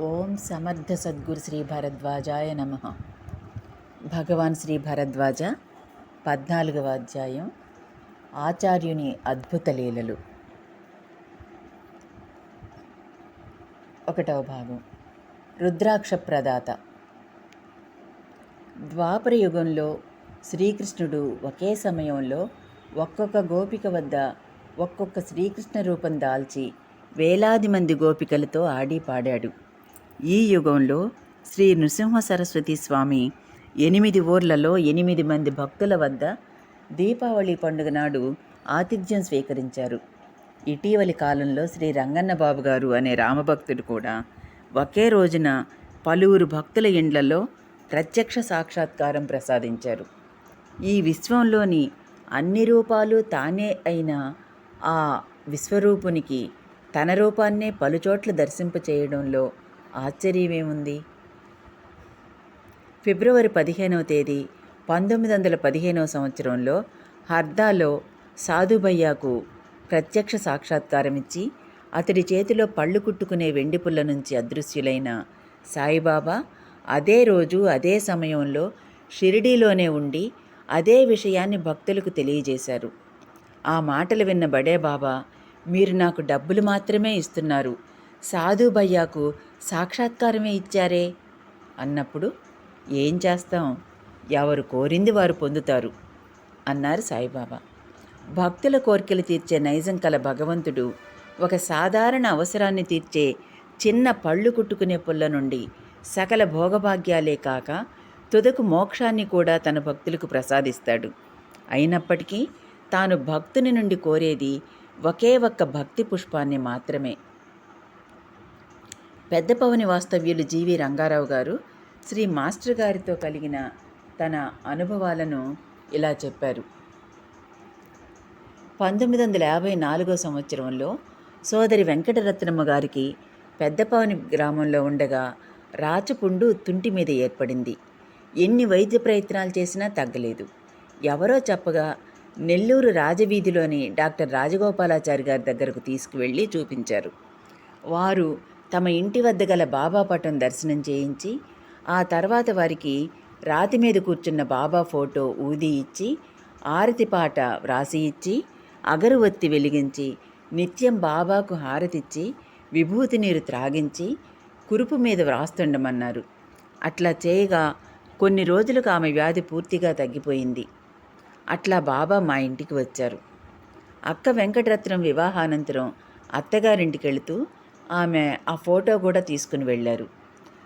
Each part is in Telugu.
ఓం సమర్థ సద్గురు శ్రీ భరద్వాజాయ నమ. భగవాన్ శ్రీ భరద్వాజ పద్నాలుగవ అధ్యాయం ఆచార్యుని అద్భుత లీలలు. ఒకటవ భాగం. రుద్రాక్ష ప్రదాత. ద్వాపర యుగంలో శ్రీకృష్ణుడు ఒకే సమయంలో ఒక్కొక్క గోపిక వద్ద ఒక్కొక్క శ్రీకృష్ణ రూపం దాల్చి వేలాది మంది గోపికలతో ఆడి పాడాడు. ఈ యుగంలో శ్రీ నృసింహ సరస్వతి స్వామి ఎనిమిది ఊర్లలో ఎనిమిది మంది భక్తుల వద్ద దీపావళి పండుగ నాడు ఆతిథ్యం స్వీకరించారు. ఇటీవలి కాలంలో శ్రీ రంగన్న బాబు గారు అనే రామభక్తుడు కూడా ఒకే రోజున పలువురు భక్తుల ఇండ్లలో ప్రత్యక్ష సాక్షాత్కారం ప్రసాదించారు. ఈ విశ్వంలోని అన్ని రూపాలు తానే అయిన ఆ విశ్వరూపునికి తన రూపాన్నే పలుచోట్ల దర్శింపచేయడంలో ఆశ్చర్యమేముంది? ఫిబ్రవరి పదిహేనవ తేదీ పంతొమ్మిది వందల పదిహేనవ సంవత్సరంలో హర్దాలో సాధుభయ్యాకు ప్రత్యక్ష సాక్షాత్కారం ఇచ్చి అతడి చేతిలో పళ్ళు కుట్టుకునే వెండి పుల్ల నుంచి అదృశ్యులైన సాయిబాబా అదే రోజు అదే సమయంలో షిరిడీలోనే ఉండి అదే విషయాన్ని భక్తులకు తెలియజేశారు. ఆ మాటలు విన్న బడే బాబా మీరు నాకు డబ్బులు మాత్రమే ఇస్తున్నారు. సాధుభయ్యాకు సాక్షాత్కారమే ఇచ్చారే? అన్నప్పుడు ఏం చేస్తాం? ఎవరు కోరింది వారు పొందుతారు అన్నారు సాయిబాబా. భక్తుల కోరికలు తీర్చే నైజం కల భగవంతుడు ఒక సాధారణ అవసరాన్ని తీర్చే చిన్న పళ్ళు కుట్టుకునే పుల్ల నుండి సకల భోగభాగ్యాలే కాక తుదకు మోక్షాన్ని కూడా తన భక్తులకు ప్రసాదిస్తాడు. అయినప్పటికీ తాను భక్తుని నుండి కోరేది ఒకే ఒక్క భక్తి పుష్పాన్ని మాత్రమే. పెద్దపవని వాస్తవ్యులు జీవి రంగారావు గారు శ్రీ మాస్టర్ గారితో కలిగిన తన అనుభవాలను ఇలా చెప్పారు. పంతొమ్మిది వందల యాభై నాలుగో సంవత్సరంలో సోదరి వెంకటరత్నమ్మ గారికి పెద్దపవని గ్రామంలో ఉండగా రాచపుండు తుంటి మీద ఏర్పడింది. ఎన్ని వైద్య ప్రయత్నాలు చేసినా తగ్గలేదు. ఎవరో చెప్పగా నెల్లూరు రాజవీధిలోని డాక్టర్ రాజగోపాలాచారి గారి దగ్గరకు తీసుకువెళ్ళి చూపించారు. వారు తమ ఇంటి వద్ద గల బాబా పటం దర్శనం చేయించి ఆ తర్వాత వారికి రాతి మీద కూర్చున్న బాబా ఫోటో ఊది ఇచ్చి ఆరతి పాట వ్రాసి ఇచ్చి అగరువత్తి వెలిగించి నిత్యం బాబాకు హారతిచ్చి విభూతి నీరు త్రాగించి కురుపు మీద వ్రాస్తుండమన్నారు. అట్లా చేయగా కొన్ని రోజులకు ఆమె వ్యాధి పూర్తిగా తగ్గిపోయింది. అట్లా బాబా మా ఇంటికి వచ్చారు. అక్క వెంకటరత్నం వివాహానంతరం అత్తగారింటికి వెళుతూ ఆమె ఆ ఫోటో కూడా తీసుకుని వెళ్ళారు.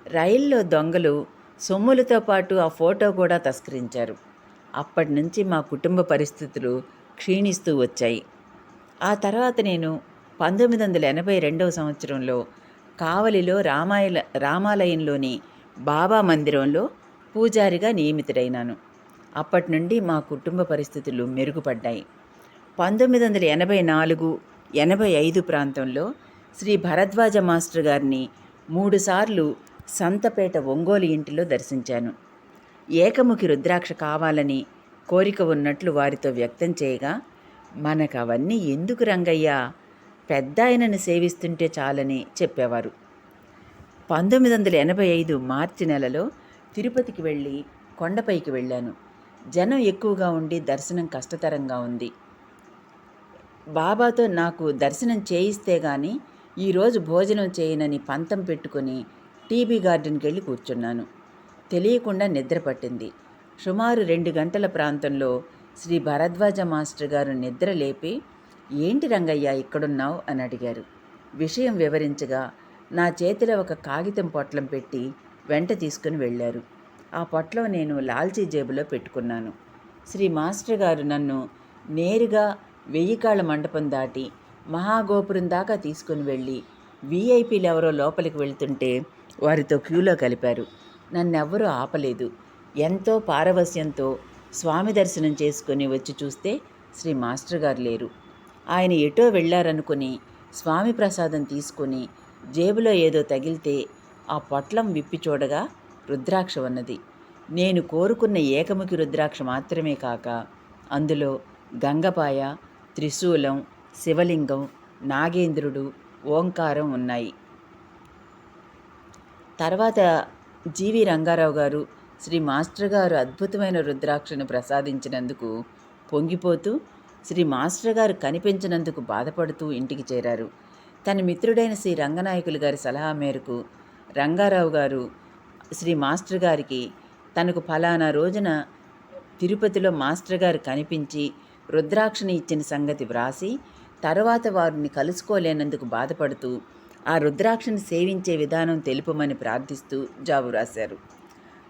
రైల్లో దొంగలు సొమ్ములతో పాటు ఆ ఫోటో కూడా తస్కరించారు. అప్పటి నుంచి మా కుటుంబ పరిస్థితులు క్షీణిస్తూ వచ్చాయి. ఆ తర్వాత నేను పంతొమ్మిది వందల ఎనభై రెండవ సంవత్సరంలో కావలిలో రామాయల రామాలయంలోని బాబా మందిరంలో పూజారిగా నియమితుడైనాను. అప్పటి నుండి మా కుటుంబ పరిస్థితులు మెరుగుపడ్డాయి. పంతొమ్మిది వందల ఎనభై నాలుగు ఎనభై ఐదు ప్రాంతంలో శ్రీ భరద్వాజ మాస్టర్ గారిని మూడుసార్లు సంతపేట ఒంగోలు ఇంటిలో దర్శించాను. ఏకముఖి రుద్రాక్ష కావాలని కోరిక ఉన్నట్లు వారితో వ్యక్తం చేయగా మనకు అవన్నీ ఎందుకు రంగయ్యా? పెద్ద ఆయనను సేవిస్తుంటే చాలని చెప్పేవారు. పంతొమ్మిది వందల ఎనభై ఐదు మార్చి నెలలో తిరుపతికి వెళ్ళి కొండపైకి వెళ్ళాను. జనం ఎక్కువగా ఉండి దర్శనం కష్టతరంగా ఉంది. బాబాతో నాకు దర్శనం చేయిస్తే గాని ఈరోజు భోజనం చేయనని పంతం పెట్టుకుని టీబీ గార్డెన్కి వెళ్ళి కూర్చున్నాను. తెలియకుండా నిద్ర పట్టింది. సుమారు రెండు గంటల ప్రాంతంలో శ్రీ భరద్వాజ మాస్టర్ గారు నిద్ర లేపి ఏంటి రంగయ్య ఇక్కడున్నావు? అని అడిగారు. విషయం వివరించగా నా చేతిలో ఒక కాగితం పొట్లం పెట్టి వెంట తీసుకుని వెళ్ళారు. ఆ పొట్లం నేను లాల్చీ జేబులో పెట్టుకున్నాను. శ్రీ మాస్టర్ గారు నన్ను నేరుగా వెయ్యి కాళ్ళ మండపం దాటి మహాగోపురం దాకా తీసుకుని వెళ్ళి వీఐపీలు ఎవరో లోపలికి వెళ్తుంటే వారితో క్యూలో కలిపారు. నన్నెవ్వరూ ఆపలేదు. ఎంతో పారవస్యంతో స్వామి దర్శనం చేసుకుని వచ్చి చూస్తే శ్రీ మాస్టర్ గారు లేరు. ఆయన ఎటో వెళ్ళారనుకుని స్వామి ప్రసాదం తీసుకుని జేబులో ఏదో తగిలితే ఆ పొట్లం విప్పి చూడగా రుద్రాక్ష ఉన్నది. నేను కోరుకున్న ఏకముఖి రుద్రాక్ష మాత్రమే కాక అందులో గంగపాయ త్రిశూలం శివలింగం నాగేంద్రుడు ఓంకారం ఉన్నాయి. తర్వాత జీవి రంగారావు గారు శ్రీ మాస్టర్ గారు అద్భుతమైన రుద్రాక్షను ప్రసాదించినందుకు పొంగిపోతూ శ్రీ మాస్టర్ గారు కనిపించినందుకు బాధపడుతూ ఇంటికి చేరారు. తన మిత్రుడైన శ్రీ రంగనాయకులు గారి సలహా మేరకు రంగారావు గారు శ్రీ మాస్టర్ గారికి తనకు ఫలానా రోజున తిరుపతిలో మాస్టర్ గారు కనిపించి రుద్రాక్షని ఇచ్చిన సంగతి వ్రాసి తర్వాత వారిని కలుసుకోలేనందుకు బాధపడుతూ ఆ రుద్రాక్షను సేవించే విధానం తెలుపమని ప్రార్థిస్తూ జాబు రాశారు.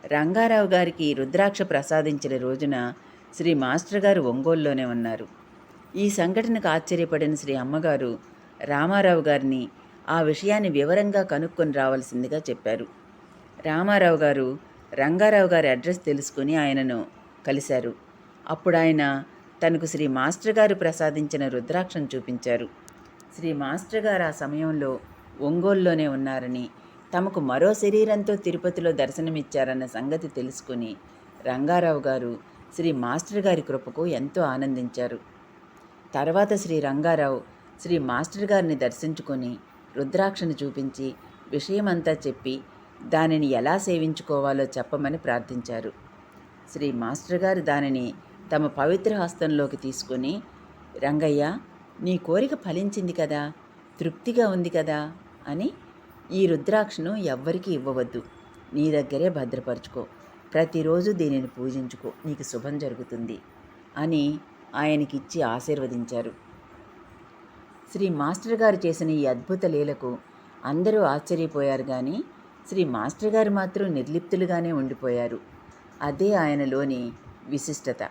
రంగారావు గారికి రుద్రాక్ష ప్రసాదించిన రోజున శ్రీ మాస్టర్ గారు ఒంగోలులోనే ఉన్నారు. ఈ సంఘటనకు ఆశ్చర్యపడిన శ్రీ అమ్మగారు రామారావు గారిని ఆ విషయాన్ని వివరంగా కనుక్కొని రావాల్సిందిగా చెప్పారు. రామారావు గారు రంగారావు గారి అడ్రస్ తెలుసుకుని ఆయనను కలిశారు. అప్పుడు ఆయన తనకు శ్రీ మాస్టర్ గారు ప్రసాదించిన రుద్రాక్షను చూపించారు. శ్రీ మాస్టర్ గారు ఆ సమయంలో ఒంగోలులోనే ఉన్నారని తమకు మరో శరీరంతో తిరుపతిలో దర్శనమిచ్చారన్న సంగతి తెలుసుకుని రంగారావు గారు శ్రీ మాస్టర్ గారి కృపకు ఎంతో ఆనందించారు. తర్వాత శ్రీ రంగారావు శ్రీ మాస్టర్ గారిని దర్శించుకొని రుద్రాక్షను చూపించి విషయమంతా చెప్పి దానిని ఎలా సేవించుకోవాలో చెప్పమని ప్రార్థించారు. శ్రీ మాస్టర్ గారు దానిని తమ పవిత్ర హస్తంలోకి తీసుకొని రంగయ్య నీ కోరిక ఫలించింది కదా తృప్తిగా ఉంది కదా అని ఈ రుద్రాక్షను ఎవ్వరికీ ఇవ్వవద్దు. నీ దగ్గరే భద్రపరుచుకో. ప్రతిరోజు దీనిని పూజించుకో. నీకు శుభం జరుగుతుంది అని ఆయనకిచ్చి ఆశీర్వదించారు. శ్రీ మాస్టర్ గారు చేసిన ఈ అద్భుత లీలకు అందరూ ఆశ్చర్యపోయారు కానీ శ్రీ మాస్టర్ గారు మాత్రం నిర్లిప్తులుగానే ఉండిపోయారు. అదే ఆయనలోని విశిష్టత.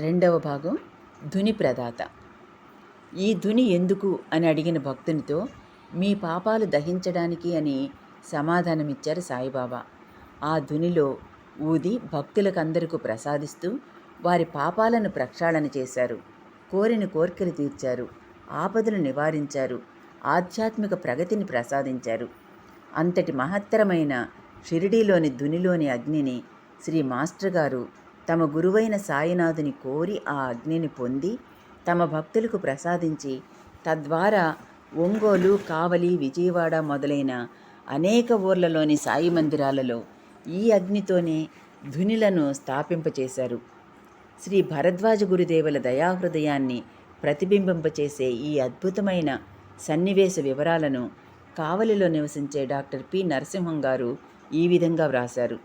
రెండవ భాగం ధుని ప్రదాత. ఈ ధుని ఎందుకు అని అడిగిన భక్తునితో మీ పాపాలు దహించడానికి అని సమాధానమిచ్చారు సాయిబాబా. ఆ ధునిలో ఊది భక్తులకందరికీ ప్రసాదిస్తూ వారి పాపాలను ప్రక్షాళన చేశారు. కోరిన కోర్కెలు తీర్చారు. ఆపదలు నివారించారు. ఆధ్యాత్మిక ప్రగతిని ప్రసాదించారు. అంతటి మహత్తరమైన షిరిడీలోని ధునిలోని అగ్నిని శ్రీ మాస్టర్ గారు తమ గురువైన సాయినాథుని కోరి ఆ అగ్నిని పొంది తమ భక్తులకు ప్రసాదించి తద్వారా ఒంగోలు కావలి విజయవాడ మొదలైన అనేక ఊర్లలోని సాయి మందిరాలలో ఈ అగ్నితోనే ధునిలను స్థాపింపచేశారు. శ్రీ భరద్వాజ గురుదేవుల దయాహృదయాన్ని ప్రతిబింబింపచేసే ఈ అద్భుతమైన సన్నివేశ వివరాలను కావలిలో నివసించే డాక్టర్ పి నరసింహం గారు ఈ విధంగా వ్రాశారు.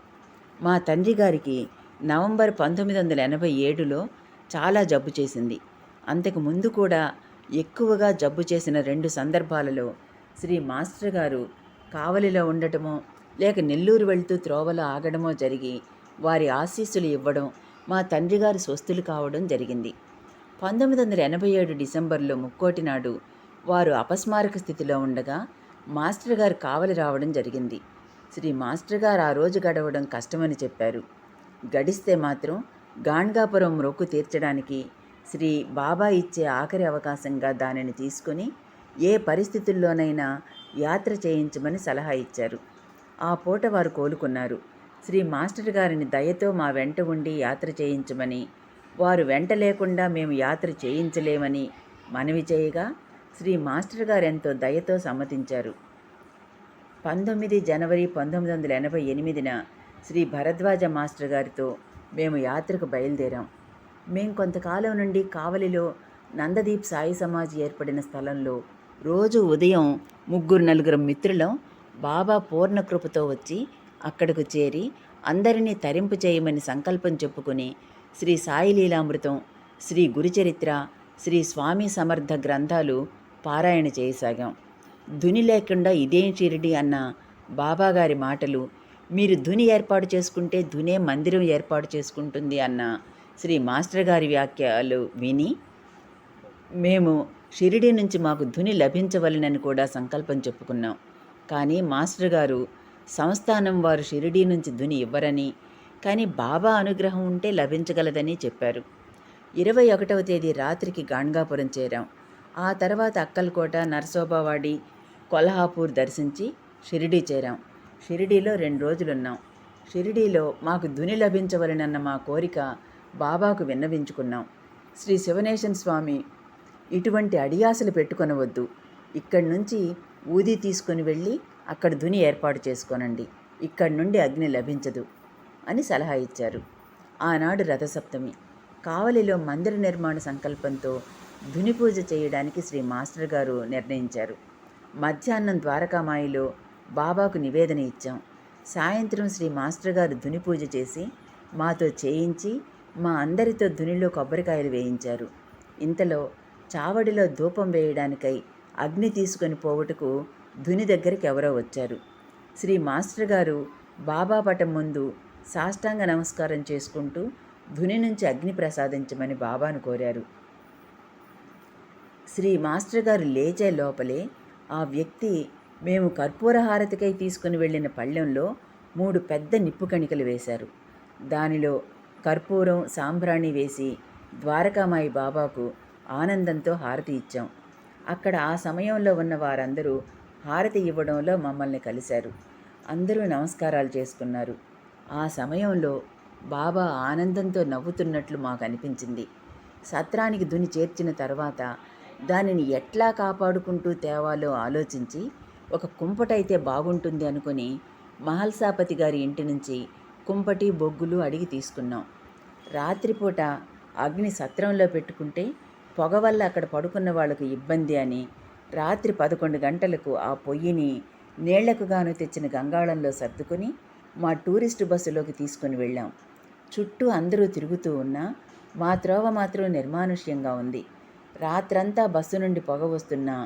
మా తండ్రి గారికి నవంబర్ పంతొమ్మిది వందల ఎనభై ఏడులో చాలా జబ్బు చేసింది. అంతకు ముందు కూడా ఎక్కువగా జబ్బు చేసిన రెండు సందర్భాలలో శ్రీ మాస్టర్ గారు కావలిలో ఉండటమో లేక నెల్లూరు వెళ్తూ త్రోవలో ఆగడమో జరిగి వారి ఆశీస్సులు ఇవ్వడం మా తండ్రి గారు స్వస్థులు కావడం జరిగింది. పంతొమ్మిది వందల ఎనభై ఏడు డిసెంబర్లో ముక్కోటి నాడు వారు అపస్మారక స్థితిలో ఉండగా మాస్టర్ గారు కావలి రావడం జరిగింది. శ్రీ మాస్టర్ గారు ఆ రోజు గడవడం కష్టమని చెప్పారు. గడిస్తే మాత్రం గాణ్గాపురం మొక్కు తీర్చడానికి శ్రీ బాబా ఇచ్చే ఆఖరి అవకాశంగా దానిని తీసుకొని ఏ పరిస్థితుల్లోనైనా యాత్ర చేయించమని సలహా ఇచ్చారు. ఆ పూట వారు కోలుకున్నారు. శ్రీ మాస్టర్ గారిని దయతో మా వెంట ఉండి యాత్ర చేయించమని వారు వెంట లేకుండా మేము యాత్ర చేయించలేమని మనవి చేయగా శ్రీ మాస్టర్ గారు ఎంతో దయతో సమ్మతించారు. పంతొమ్మిది జనవరి పంతొమ్మిది వందల ఎనభై ఎనిమిదిన శ్రీ భరద్వాజ మాస్టర్ గారితో మేము యాత్రకు బయలుదేరాం. మేము కొంతకాలం నుండి కావలిలో నందదీప్ సాయి సమాజ్ ఏర్పడిన స్థలంలో రోజు ఉదయం ముగ్గురు నలుగురు మిత్రులం బాబా పూర్ణకృపతో వచ్చి అక్కడకు చేరి అందరినీ తరింపు చేయమని సంకల్పం చెప్పుకుని శ్రీ సాయి లీలామృతం శ్రీ గురుచరిత్ర శ్రీ స్వామి సమర్థ గ్రంథాలు పారాయణ చేయసాగాం. ధుని లేకుండా ఇదేం షిరిడి అన్న బాబాగారి మాటలు మీరు ధుని ఏర్పాటు చేసుకుంటే ధునే మందిరం ఏర్పాటు చేసుకుంటుంది అన్న శ్రీ మాస్టర్ గారి వ్యాఖ్యలు విని మేము షిరిడి నుంచి మాకు ధుని లభించవలనని కూడా సంకల్పం చెప్పుకున్నాం. కానీ మాస్టర్ గారు సంస్థానం వారు షిరిడి నుంచి ధుని ఇవ్వరని కానీ బాబా అనుగ్రహం ఉంటే లభించగలదని చెప్పారు. ఇరవై ఒకటవ తేదీ రాత్రికి గాణ్గాపురం చేరాం. ఆ తర్వాత అక్కల్కోట నర్సోబావాడి కొల్హాపూర్ దర్శించి షిరిడీ చేరాం. షిరిడీలో రెండు రోజులున్నాం. షిరిడీలో మాకు ధుని లభించవలనన్న మా కోరిక బాబాకు విన్నవించుకున్నాం. శ్రీ శివనేశన్ స్వామి ఇటువంటి అడియాసలు పెట్టుకొనవద్దు. ఇక్కడి నుంచి ఊది తీసుకొని వెళ్ళి అక్కడ ధుని ఏర్పాటు చేసుకోనండి. ఇక్కడి నుండి అగ్ని లభించదు అని సలహా ఇచ్చారు. ఆనాడు రథసప్తమి. కావలిలో మందిర నిర్మాణ సంకల్పంతో ధుని పూజ చేయడానికి శ్రీ మాస్టర్ గారు నిర్ణయించారు. మధ్యాహ్నం ద్వారకామాయిలో బాబాకు నివేదన ఇచ్చాం. సాయంత్రం శ్రీ మాస్టర్ గారు ధుని పూజ చేసి మాతో చేయించి మా అందరితో ధునిలో కొబ్బరికాయలు వేయించారు. ఇంతలో చావడిలో ధూపం వేయడానికై అగ్ని తీసుకొని పోవుటకు ధుని దగ్గరికి ఎవరో వచ్చారు. శ్రీ మాస్టర్ గారు బాబా పటం ముందు సాష్టాంగ నమస్కారం చేసుకుంటూ ధుని నుంచి అగ్ని ప్రసాదించమని బాబాను కోరారు. శ్రీ మాస్టర్ గారు లేచే లోపలే ఆ వ్యక్తి మేము కర్పూర హారతికై తీసుకుని వెళ్ళిన పళ్ళెంలో మూడు పెద్ద నిప్పు కణికలు వేశారు. దానిలో కర్పూరం సాంబ్రాణి వేసి ద్వారకామాయి బాబాకు ఆనందంతో హారతి ఇచ్చాం. అక్కడ ఆ సమయంలో ఉన్న వారందరూ హారతి ఇవ్వడంలో మమ్మల్ని కలిశారు. అందరూ నమస్కారాలు చేసుకున్నారు. ఆ సమయంలో బాబా ఆనందంతో నవ్వుతున్నట్లు మాకు అనిపించింది. సత్రానికి దుని చేర్చిన తర్వాత దానిని ఎట్లా కాపాడుకుంటూ తేవాలో ఆలోచించి ఒక కుంపటైతే బాగుంటుంది అనుకుని మహల్సాపతి గారి ఇంటి నుంచి కుంపటి బొగ్గులు అడిగి తీసుకున్నాం. రాత్రిపూట అగ్ని సత్రంలో పెట్టుకుంటే పొగ వల్ల అక్కడ పడుకున్న వాళ్ళకు ఇబ్బంది అని రాత్రి పదకొండు గంటలకు ఆ పొయ్యిని నీళ్ళకు గాను తెచ్చిన గంగాళంలో సర్దుకొని మా టూరిస్టు బస్సులోకి తీసుకుని వెళ్ళాం. చుట్టూ అందరూ తిరుగుతూ ఉన్నా మా త్రోవ మాత్రం నిర్మానుష్యంగా ఉంది. రాత్రంతా బస్సు నుండి పొగ వస్తున్నా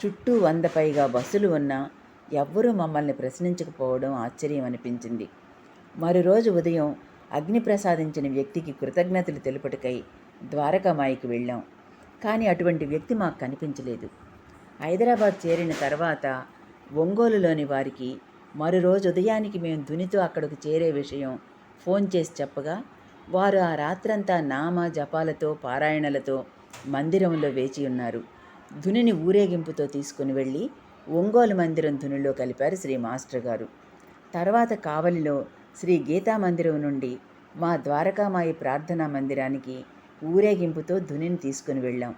చుట్టూ వంద పైగా బస్సులు ఉన్నా ఎవ్వరూ మమ్మల్ని ప్రశ్నించకపోవడం ఆశ్చర్యం అనిపించింది. మరో రోజు ఉదయం అగ్ని ప్రసాదించిన వ్యక్తికి కృతజ్ఞతలు తెలుపుటకై ద్వారకామాయికి వెళ్ళాం. కానీ అటువంటి వ్యక్తి మాకు కనిపించలేదు. హైదరాబాద్ చేరిన తర్వాత ఒంగోలులోని వారికి మరో రోజు ఉదయానికి మేము దునితో అక్కడికి చేరే విషయం ఫోన్ చేసి చెప్పగా వారు ఆ రాత్రంతా నామ జపాలతో పారాయణలతో మందిరంలో వేచి ఉన్నారు. ధునిని ఊరేగింపుతో తీసుకుని వెళ్ళి ఒంగోలు మందిరం ధునిలో కలిపారు శ్రీ మాస్టర్ గారు. తర్వాత కావలిలో శ్రీ గీతా మందిరం నుండి మా ద్వారకామాయి ప్రార్థనా మందిరానికి ఊరేగింపుతో ధునిని తీసుకుని వెళ్ళాం.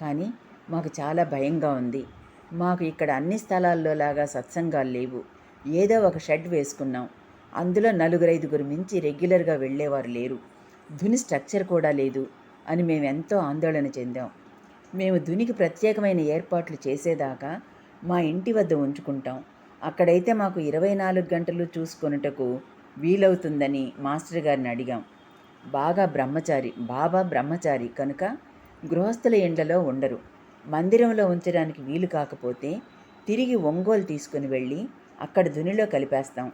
కానీ మాకు చాలా భయంగా ఉంది. మాకు ఇక్కడ అన్ని స్థలాల్లో లాగా సత్సంగాలు లేవు. ఏదో ఒక షెడ్ వేసుకున్నాం. అందులో నలుగురైదుగురు మించి రెగ్యులర్గా వెళ్ళేవారు లేరు. ధుని స్ట్రక్చర్ కూడా లేదు అని మేము ఎంతో ఆందోళన చెందాం. మేము దునికి ప్రత్యేకమైన ఏర్పాట్లు చేసేదాకా మా ఇంటి వద్ద ఉంచుకుంటాం. అక్కడైతే మాకు ఇరవై నాలుగు గంటలు చూసుకొనుటకు వీలవుతుందని మాస్టర్ గారిని అడిగాం. బాగా బ్రహ్మచారి బాబా బ్రహ్మచారి కనుక గృహస్థుల ఎండలో ఉండరు. మందిరంలో ఉంచడానికి వీలు కాకపోతే తిరిగి ఒంగోలు తీసుకుని వెళ్ళి అక్కడ ధునిలో కలిపేస్తాం.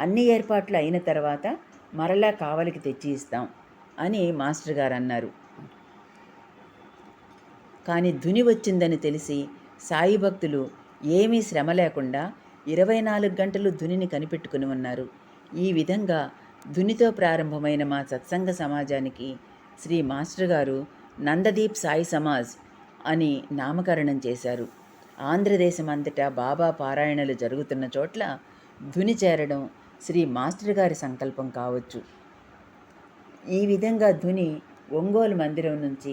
అన్ని ఏర్పాట్లు అయిన తర్వాత మరలా కావలికి తెచ్చి ఇస్తాం అని మాస్టర్ గారు అన్నారు. కానీ ధుని వచ్చిందని తెలిసి సాయి భక్తులు ఏమీ శ్రమ లేకుండా ఇరవై నాలుగు గంటలు ధునిని కనిపెట్టుకుని ఉన్నారు. ఈ విధంగా ధునితో ప్రారంభమైన మా సత్సంగ సమాజానికి శ్రీ మాస్టర్ గారు నందదీప్ సాయి సమాజ్ అని నామకరణం చేశారు. ఆంధ్రదేశం అంతటా బాబా పారాయణలు జరుగుతున్న చోట్ల ధుని చేరడం శ్రీ మాస్టర్ గారి సంకల్పం కావచ్చు. ఈ విధంగా ధుని ఒంగోలు మందిరం నుంచి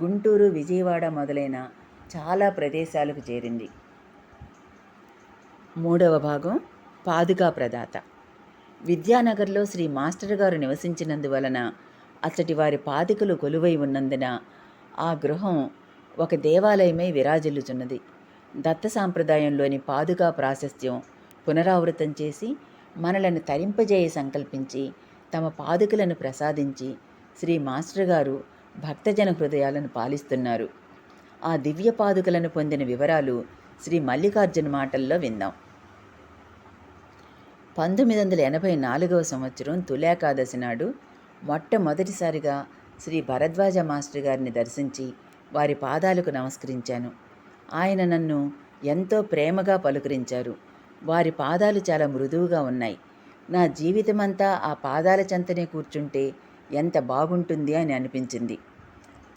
గుంటూరు విజయవాడ మొదలైన చాలా ప్రదేశాలకు చేరింది. మూడవ భాగం పాదుకా ప్రదాత. విద్యానగర్లో శ్రీ మాస్టర్ గారు నివసించినందువలన అతటి వారి పాదికలు కొలువై ఉన్నందున ఆ గృహం ఒక దేవాలయమై విరాజిల్లుచున్నది. దత్త సాంప్రదాయంలోని పాదుకా ప్రాశస్త్యం పునరావృతం చేసి మనలను తరింపజేయ సంకల్పించి తమ పాదుకలను ప్రసాదించి శ్రీ మాస్టర్ గారు భక్తజన హృదయాలను పాలిస్తున్నారు. ఆ దివ్య పాదుకలను పొందిన వివరాలు శ్రీ మల్లికార్జున మాటల్లో విందాం. పంతొమ్మిది వందల ఎనభై నాలుగవ సంవత్సరం తులేకాదశి నాడు మొట్టమొదటిసారిగా శ్రీ భరద్వాజ మాస్టర్ గారిని దర్శించి వారి పాదాలకు నమస్కరించాను. ఆయన నన్ను ఎంతో ప్రేమగా పలుకరించారు. వారి పాదాలు చాలా మృదువుగా ఉన్నాయి. నా జీవితమంతా ఆ పాదాల చెంతనే కూర్చుంటే ఎంత బాగుంటుంది అని అనిపించింది.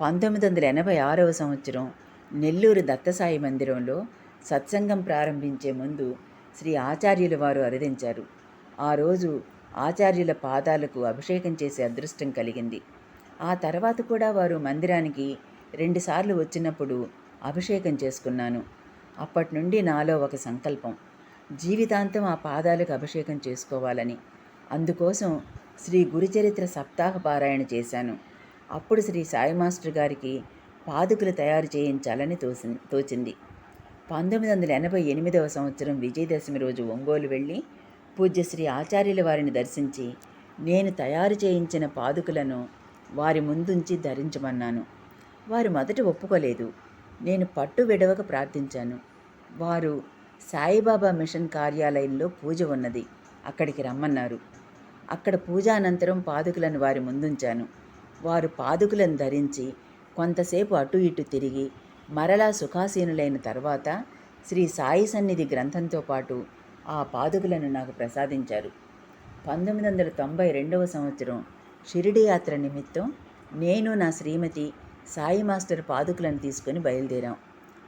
పంతొమ్మిది వందల ఎనభై ఆరవ సంవత్సరం నెల్లూరు దత్తసాయి మందిరంలో సత్సంగం ప్రారంభించే ముందు శ్రీ ఆచార్యుల వారు అరుదించారు ఆ రోజు ఆచార్యుల పాదాలకు అభిషేకం చేసే అదృష్టం కలిగింది. ఆ తర్వాత కూడా వారు మందిరానికి రెండుసార్లు వచ్చినప్పుడు అభిషేకం చేసుకున్నాను. అప్పటి నుండి నాలో ఒక సంకల్పం. జీవితాంతం ఆ పాదాలకు అభిషేకం చేసుకోవాలని. అందుకోసం శ్రీ గురుచరిత్ర సప్తాహ పారాయణ చేశాను. అప్పుడు శ్రీ సాయి మాస్టర్ గారికి పాదుకులు తయారు చేయించాలని తోసి తోచింది. పంతొమ్మిది వందల ఎనభై ఎనిమిదవ సంవత్సరం విజయదశమి రోజు ఒంగోలు వెళ్ళి పూజ్య శ్రీ ఆచార్యుల వారిని దర్శించి నేను తయారు చేయించిన పాదుకులను వారి ముందుంచి ధరించమన్నాను. వారు మొదట ఒప్పుకోలేదు. నేను పట్టు విడవక ప్రార్థించాను. వారు సాయిబాబా మిషన్ కార్యాలయంలో పూజ ఉన్నది. అక్కడికి రమ్మన్నారు. అక్కడ పూజానంతరం పాదుకులను వారి ముందుంచాను. వారు పాదుకులను ధరించి కొంతసేపు అటు ఇటు తిరిగి మరలా సుఖాసీనులైన తర్వాత శ్రీ సాయి సన్నిధి గ్రంథంతో పాటు ఆ పాదుకులను నాకు ప్రసాదించారు. పంతొమ్మిది వందల తొంభై రెండవ సంవత్సరం షిరిడి యాత్ర నిమిత్తం నేను నా శ్రీమతి సాయి మాస్టర్ పాదుకులను తీసుకొని బయలుదేరాం.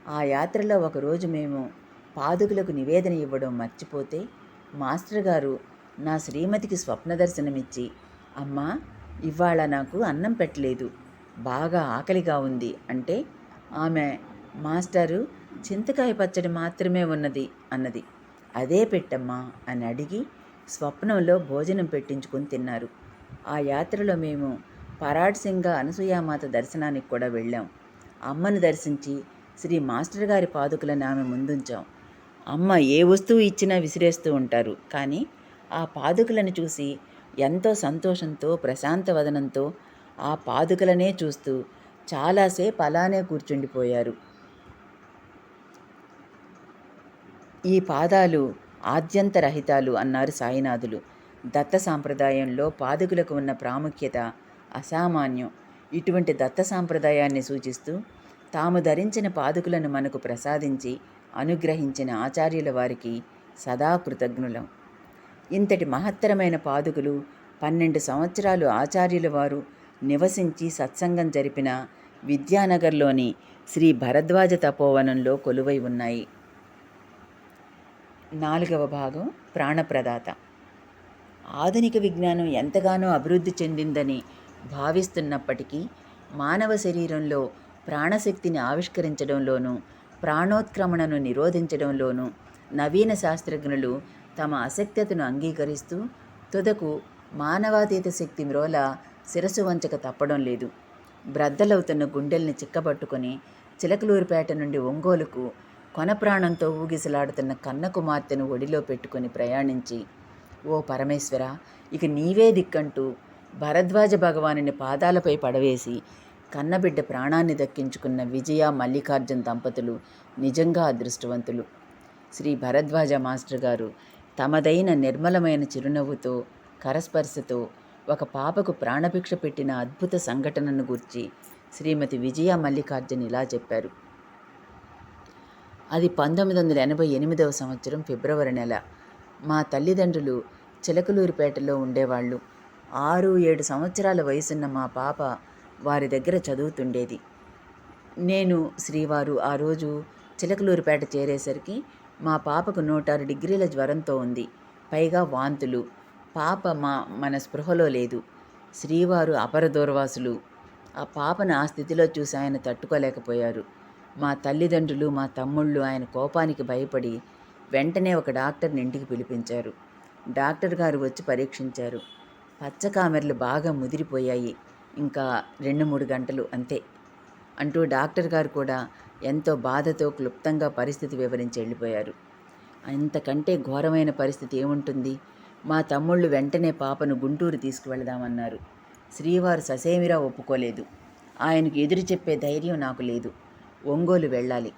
ఆ యాత్రలో ఒకరోజు మేము పాదుకులకు నివేదన ఇవ్వడం మర్చిపోతే మాస్టర్ గారు నా శ్రీమతికి స్వప్న దర్శనమిచ్చి అమ్మా ఇవాళ నాకు అన్నం పెట్టలేదు బాగా ఆకలిగా ఉంది అంటే ఆమె మాస్టారు చింతకాయ పచ్చడి మాత్రమే ఉన్నది అన్నది. అదే పెట్టమ్మా అని అడిగి స్వప్నంలో భోజనం పెట్టించుకొని తిన్నారు. ఆ యాత్రలో మేము పరాడ్ సింగ అనసూయామాత దర్శనానికి కూడా వెళ్ళాం. అమ్మను దర్శించి శ్రీ మాస్టర్ గారి పాదుకులను ఆమె ముందుంచాం. అమ్మ ఏ వస్తువు ఇచ్చినా విసిరేస్తూ ఉంటారు. కానీ ఆ పాదుకులను చూసి ఎంతో సంతోషంతో ప్రశాంతవదనంతో ఆ పాదుకలనే చూస్తూ చాలాసేపు అలానే కూర్చుండిపోయారు. ఈ పాదాలు ఆద్యంతరహితాలు అన్నారు సాయినాథులు. దత్త సాంప్రదాయంలో పాదుకులకు ఉన్న ప్రాముఖ్యత అసామాన్యం. ఇటువంటి దత్త సాంప్రదాయాన్ని సూచిస్తూ తాము ధరించిన పాదుకులను మనకు ప్రసాదించి అనుగ్రహించిన ఆచార్యుల వారికి సదా కృతజ్ఞులం. ఇంతటి మహత్తరమైన పాదుకులు పన్నెండు సంవత్సరాలు ఆచార్యుల వారు నివసించి సత్సంగం జరిపిన విద్యానగర్లోని శ్రీ భరద్వాజ తపోవనంలో కొలువై ఉన్నాయి. నాలుగవ భాగం ప్రాణప్రదాత. ఆధునిక విజ్ఞానం ఎంతగానో అభివృద్ధి చెందిందని భావిస్తున్నప్పటికీ మానవ శరీరంలో ప్రాణశక్తిని ఆవిష్కరించడంలోనూ ప్రాణోత్క్రమణను నిరోధించడంలోనూ నవీన శాస్త్రజ్ఞులు తమ అసక్తతను అంగీకరిస్తూ తుదకు మానవాతీత శక్తి మ్రోల శిరసు వంచక తప్పడం లేదు. బ్రద్దలవుతున్న గుండెల్ని చిక్కబట్టుకొని చిలకలూరుపేట నుండి ఒంగోలుకు కొన ప్రాణంతో ఊగిసలాడుతున్న కన్న కుమార్తెను ఒడిలో పెట్టుకొని ప్రయాణించి ఓ పరమేశ్వర ఇక నీవే దిక్కంటూ భరద్వాజ భగవానుని పాదాలపై పడవేసి కన్నబిడ్డ ప్రాణాన్ని దక్కించుకున్న విజయ మల్లికార్జున్ దంపతులు నిజంగా అదృష్టవంతులు. శ్రీ భరద్వాజ మాస్టర్ గారు తమదైన నిర్మలమైన చిరునవ్వుతో కరస్పర్శతో ఒక పాపకు ప్రాణభిక్ష పెట్టిన అద్భుత సంఘటనను గుర్చి శ్రీమతి విజయ మల్లికార్జున్ ఇలా చెప్పారు. అది పంతొమ్మిది వందల ఎనభై ఎనిమిదవ సంవత్సరం ఫిబ్రవరి నెల. మా తల్లిదండ్రులు చిలకలూరిపేటలో ఉండేవాళ్ళు. ఆరు ఏడు సంవత్సరాల వయసున్న మా పాప వారి దగ్గర చదువుతుండేది. నేను శ్రీవారు ఆ రోజు చిలకలూరిపేట చేరేసరికి మా పాపకు నూటారు డిగ్రీల జ్వరంతో ఉంది. పైగా వాంతులు. పాప మా మన స్పృహలో లేదు. శ్రీవారు అపర దూర్వాసులు. ఆ పాపను ఆ స్థితిలో చూసి ఆయన తట్టుకోలేకపోయారు. మా తల్లిదండ్రులు మా తమ్ముళ్ళు ఆయన కోపానికి భయపడి వెంటనే ఒక డాక్టర్ని ఇంటికి పిలిపించారు. డాక్టర్ గారు వచ్చి పరీక్షించారు. పచ్చకామెర్లు బాగా ముదిరిపోయాయి. ఇంకా రెండు మూడు గంటలు అంతే. అంటూ డాక్టర్ గారు కూడా ఎంతో బాధతో క్లుప్తంగా పరిస్థితి వివరించి వెళ్ళిపోయారు. అంతకంటే ఘోరమైన పరిస్థితి ఏముంటుంది? మా తమ్ముళ్ళు వెంటనే పాపను గుంటూరు తీసుకువెళదామన్నారు. శ్రీవారు ససేమిరా ఒప్పుకోలేదు. ఆయనకు ఎదురు చెప్పే ధైర్యం నాకు లేదు. ఒంగోలు వెళ్ళాలి.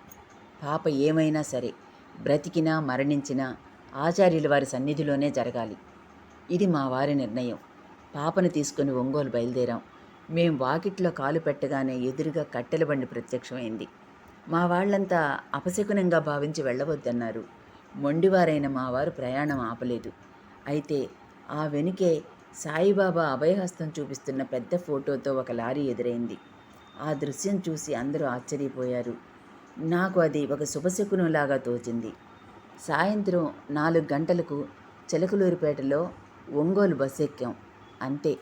పాప ఏమైనా సరే బ్రతికినా మరణించినా ఆచార్యుల వారి సన్నిధిలోనే జరగాలి. ఇది మా వారి నిర్ణయం. పాపను తీసుకుని ఒంగోలు బయలుదేరాం. మేం వాకిట్లో కాలు పెట్టగానే ఎదురుగా కట్టెల బండి ప్రత్యక్షమైంది. మా వాళ్ళంతా అపశకునంగా భావించి వెళ్ళవద్దన్నారు. మొండివారైన మా వారు ప్రయాణం ఆపలేదు. అయితే ఆ వెనుకే సాయిబాబా అభయహస్తం చూపిస్తున్న పెద్ద ఫోటోతో ఒక లారీ ఎదురైంది. ఆ దృశ్యం చూసి అందరూ ఆశ్చర్యపోయారు. నాకు అది ఒక శుభశకునంలాగా తోచింది. సాయంత్రం నాలుగు గంటలకు చిలకలూరిపేటలో ఒంగోలు బస్సు ఎక్కాం. అంతే.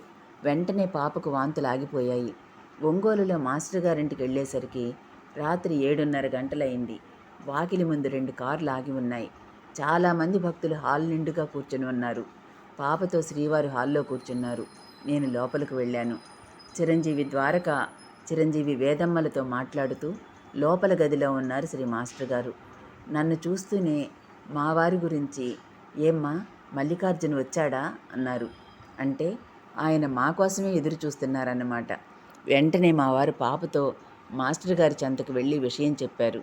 వెంటనే పాపకు వాంతులు ఆగిపోయాయి ఒంగోలులో మాస్టర్ గారింటికి వెళ్ళేసరికి రాత్రి ఏడున్నర గంటలైంది వాకిలి ముందు రెండు కార్లు ఆగి ఉన్నాయి. చాలామంది భక్తులు హాల్ నిండుగా కూర్చొని ఉన్నారు. పాపతో శ్రీవారు హాల్లో కూర్చున్నారు. నేను లోపలికి వెళ్ళాను. చిరంజీవి ద్వారక చిరంజీవి వేదమ్మలతో మాట్లాడుతూ లోపల గదిలో ఉన్నారు శ్రీ మాస్టర్ గారు. నన్ను చూస్తూనే మా వారి గురించి ఏమ్మా మల్లికార్జున వచ్చాడా? అన్నారు. అంటే ఆయన మా కోసమే ఎదురు చూస్తున్నారన్నమాట. వెంటనే మా వారు పాపతో మాస్టర్ గారి చెంతకు వెళ్ళి విషయం చెప్పారు.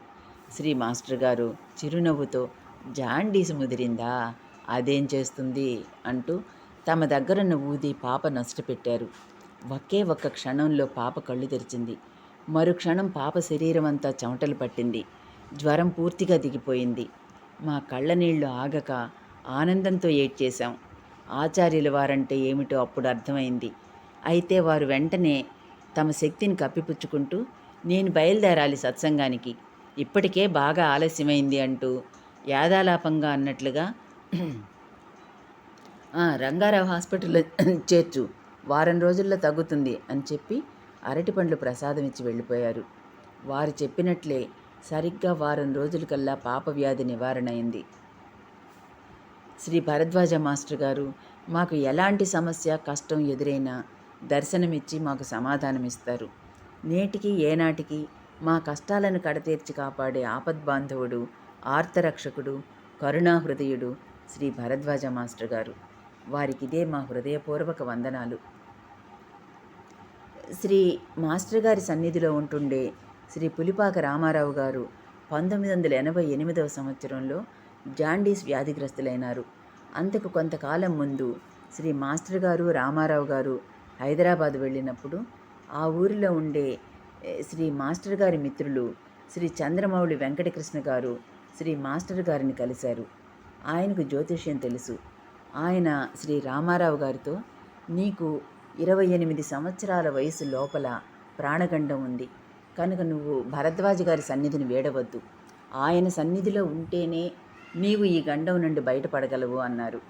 శ్రీ మాస్టర్ గారు చిరునవ్వుతో జాండీస్ ముదిరిందా? అదేం చేస్తుంది? అంటూ తమ దగ్గరున్న ఊది పాప నష్టపెట్టారు. ఒకే ఒక్క క్షణంలో పాప కళ్ళు తెరిచింది. మరుక్షణం పాప శరీరం అంతా చెమటలు పట్టింది. జ్వరం పూర్తిగా దిగిపోయింది. మా కళ్ళ నీళ్ళు ఆగక ఆనందంతో ఏడ్చేశాం. ఆచార్యుల వారంటే ఏమిటో అప్పుడు అర్థమైంది. అయితే వారు వెంటనే తమ శక్తిని కప్పిపుచ్చుకుంటూ నేను బయలుదేరాలి సత్సంగానికి. ఇప్పటికే బాగా ఆలస్యమైంది అంటూ యాదాలాపంగా అన్నట్లుగా రంగారావు హాస్పిటల్లో చేర్చు వారం రోజుల్లో తగ్గుతుంది అని చెప్పి అరటిపండ్లు ప్రసాదం ఇచ్చి వెళ్ళిపోయారు. వారు చెప్పినట్లే సరిగ్గా వారం రోజులకల్లా పాప వ్యాధి నివారణ అయింది శ్రీ భరద్వాజ మాస్టర్ గారు మాకు ఎలాంటి సమస్య కష్టం ఎదురైనా దర్శనమిచ్చి మాకు సమాధానమిస్తారు. నేటికి ఏనాటికి మా కష్టాలను కడతీర్చి కాపాడే ఆపద్బాంధవుడు ఆర్తరక్షకుడు కరుణాహృదయుడు శ్రీ భరద్వాజ మాస్టర్ గారు. వారికిదే మా హృదయపూర్వక వందనాలు. శ్రీ మాస్టర్ గారి సన్నిధిలో ఉంటుండే శ్రీ పులిపాక రామారావు గారు పంతొమ్మిది వందల ఎనభై ఎనిమిదవ సంవత్సరంలో జాండీస్ వ్యాధిగ్రస్తులైనారు. అంతకు కొంతకాలం ముందు శ్రీ మాస్టర్ గారు రామారావు గారు హైదరాబాద్ వెళ్ళినప్పుడు ఆ ఊరిలో ఉండే శ్రీ మాస్టర్ గారి మిత్రులు శ్రీ చంద్రమౌళి వెంకటకృష్ణ గారు శ్రీ మాస్టర్ గారిని కలిశారు. ఆయనకు జ్యోతిష్యం తెలుసు. ఆయన శ్రీ రామారావు గారితో నీకు ఇరవై ఎనిమిది సంవత్సరాల వయసు లోపల ప్రాణగండం ఉంది. కనుక నువ్వు భరద్వాజ గారి సన్నిధిని వేడవద్దు. ఆయన సన్నిధిలో ఉంటేనే నీవు ఈ గండం నుండి బయటపడగలవు అన్నారు.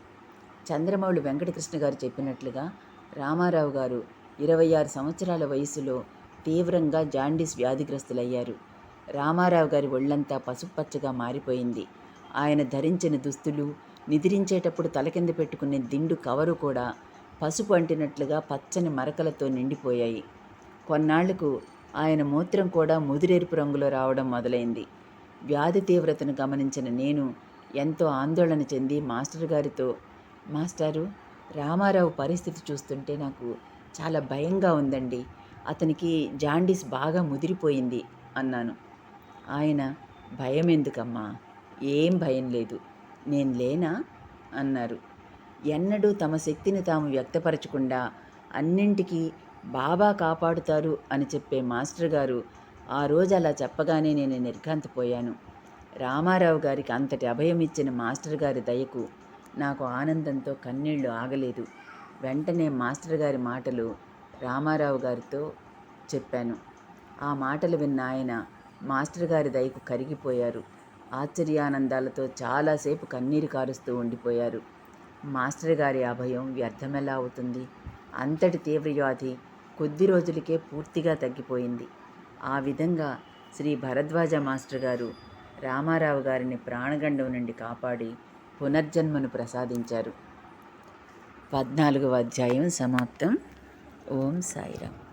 చంద్రమౌళి వెంకటకృష్ణ గారు చెప్పినట్లుగా రామారావు గారు ఇరవై ఆరు సంవత్సరాల వయసులో తీవ్రంగా జాండీస్ వ్యాధిగ్రస్తులయ్యారు. రామారావు గారి ఒళ్ళంతా పసుపచ్చగా మారిపోయింది. ఆయన ధరించిన దుస్తులు నిద్రించేటప్పుడు తల కింద పెట్టుకునే దిండు కవరు కూడా పసుపు అంటినట్లుగా పచ్చని మరకలతో నిండిపోయాయి. కొన్నాళ్ళకు ఆయన మూత్రం కూడా ముదిరెరుపు రంగులో రావడం మొదలైంది. వ్యాధి తీవ్రతను గమనించిన నేను ఎంతో ఆందోళన చెంది మాస్టర్ గారితో మాస్టారు రామారావు పరిస్థితి చూస్తుంటే నాకు చాలా భయంగా ఉందండి. అతనికి జాండీస్ బాగా ముదిరిపోయింది అన్నాను. ఆయన భయం ఎందుకమ్మా? ఏం భయం లేదు. నేను లేనా? అన్నారు. ఎన్నడూ తమ శక్తిని తాము వ్యక్తపరచకుండా అన్నింటికీ బాబా కాపాడుతారు అని చెప్పే మాస్టర్ గారు ఆ రోజు అలా చెప్పగానే నేను నిర్ఘాంతపోయాను. రామారావు గారికి అంతటి అభయం ఇచ్చిన మాస్టర్ గారి దయకు నాకు ఆనందంతో కన్నీళ్ళు ఆగలేదు. వెంటనే మాస్టర్ గారి మాటలు రామారావు గారితో చెప్పాను. ఆ మాటలు విన్న ఆయన మాస్టర్ గారి దయకు కరిగిపోయారు. ఆశ్చర్యానందాలతో చాలాసేపు కన్నీరు కారుస్తూ ఉండిపోయారు. మాస్టర్ గారి అభయం వ్యర్థమెలా అవుతుంది? అంతటి తీవ్రవ్యాధి కొద్ది రోజులకే పూర్తిగా తగ్గిపోయింది. ఆ విధంగా శ్రీ భరద్వాజ మాస్టర్ గారు రామారావు గారిని ప్రాణగండం నుండి కాపాడి పునర్జన్మను ప్రసాదించారు. పద్నాలుగవ అధ్యాయం సమాప్తం. ఓం సాయిరామ్.